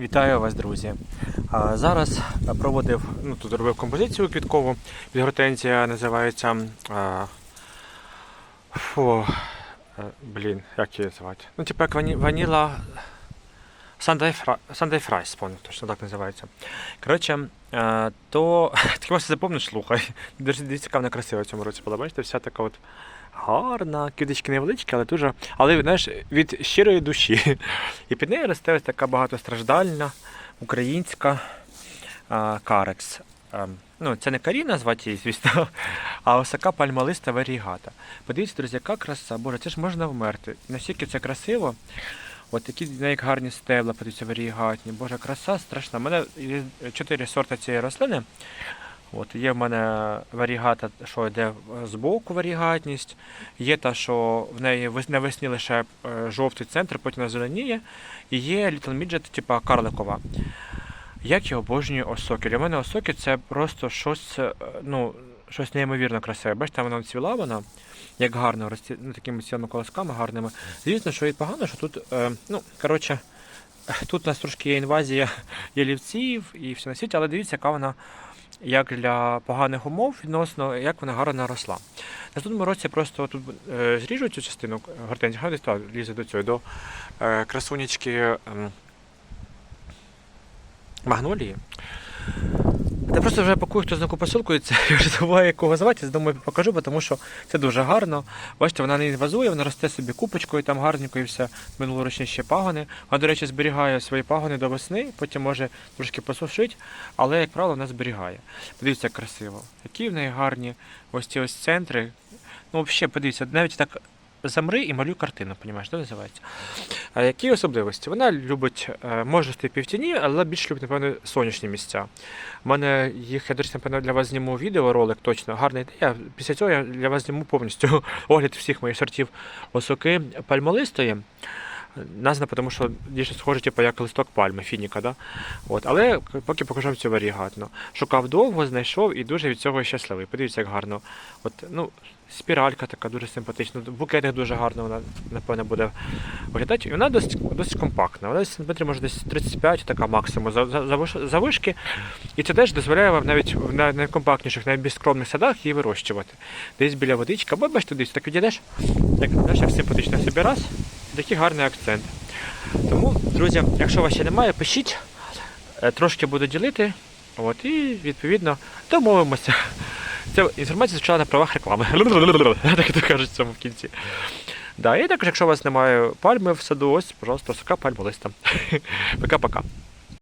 Вітаю вас, друзі. А, Зараз проводив, ну тут робив композицію квіткову. Від гортензія називається. А, фу, а, блін, як її називати? Ну, типу як вані, ваніла. Sunday Fries, помню, точно так називається. Коротше, то таке можна запомнити, слухай. Дуже дивіться, яка вона красива в цьому році була. Бачите, вся така от гарна, квіточки невеличкі, але дуже. Але знаєш, від щирої душі. І під нею росте ось така багатостраждальна українська карекс. Ну, це не каріна звати її, звісно, а осака пальмалиста варігата. Подивіться, друзі, яка краса, боже, це ж можна вмерти. Наскільки це красиво. От такі як гарні стебла, подивіться, варігатні. Боже, краса страшна. У мене є чотири сорти цієї рослини. От, є в мене варігата, що йде з боку варігатність, є та, що в неї навесні лише е, жовтий центр, потім вона зеленіє, і є Little Midget, типа карликова. Як я обожнюю осоки. Для мене осоки це просто щось, е, ну, щось неймовірно красиве. Бачите, вона цвіла вона, як гарно, рості, ну, такими цілими колосками гарними. Звісно, що і погано, що тут, е, ну, коротше, тут у нас трошки є інвазія ялівців і все на світі, але дивіться, яка вона як для поганих умов відносно, як вона гарно росла. Наступному році просто тут е, зріжу цю частину гортензії, хай десь лізе до цього, до е, красунечки ем, магнолії. Та просто вже пакую, хто знаку посилку, і це я вже забуваю, якого звати, думаю, покажу, тому що це дуже гарно. Бачите, вона не інвазує, вона росте собі купочкою, там гарненько і все. Минулорічні ще пагони. Вона, до речі, зберігає свої пагони до весни, потім може трошки посушити, але, як правило, вона зберігає. Подивіться, красиво. Які в неї гарні ось ці ось центри. Ну, взагалі, подивіться, навіть так замри і малюй картину, понімаєш, да, називається. А які особливості? Вона любить, е, може рости в тіні, але більше любить, напевно, сонячні місця. У мене їх, я, речі, напевно, для вас зніму відеоролик, точно, гарна ідея. Після цього я для вас зніму повністю огляд всіх моїх сортів осоки пальмолистої. Названа, тому що більше схоже, типу, як листок пальми, фініка. Да? От, але поки покажу вам цю варігатну. Шукав довго, знайшов і дуже від цього щасливий. Подивіться, як гарно. От, ну, спіралька така дуже симпатична. В букетах дуже гарно вона, напевно, буде виглядати. І вона досить, досить компактна. Вона сантиметрів, може десь 35, така максимум за, за, завиш- завишки. І це теж дозволяє вам навіть в найкомпактніших, найбільш скромних садах її вирощувати. Десь біля водички, або бачите, десь так відійдеш, як, знаєш, симпатично собі раз, такий гарний акцент. Тому, друзі, якщо у вас ще немає, пишіть, Е, трошки буду ділити. От, і відповідно домовимося. Ця інформація звучала на правах реклами. Так то кажуть в цьому в кінці. Да, і також, якщо у вас немає пальми в саду, ось, пожалуйста, сука пальма листа. Пока-пока.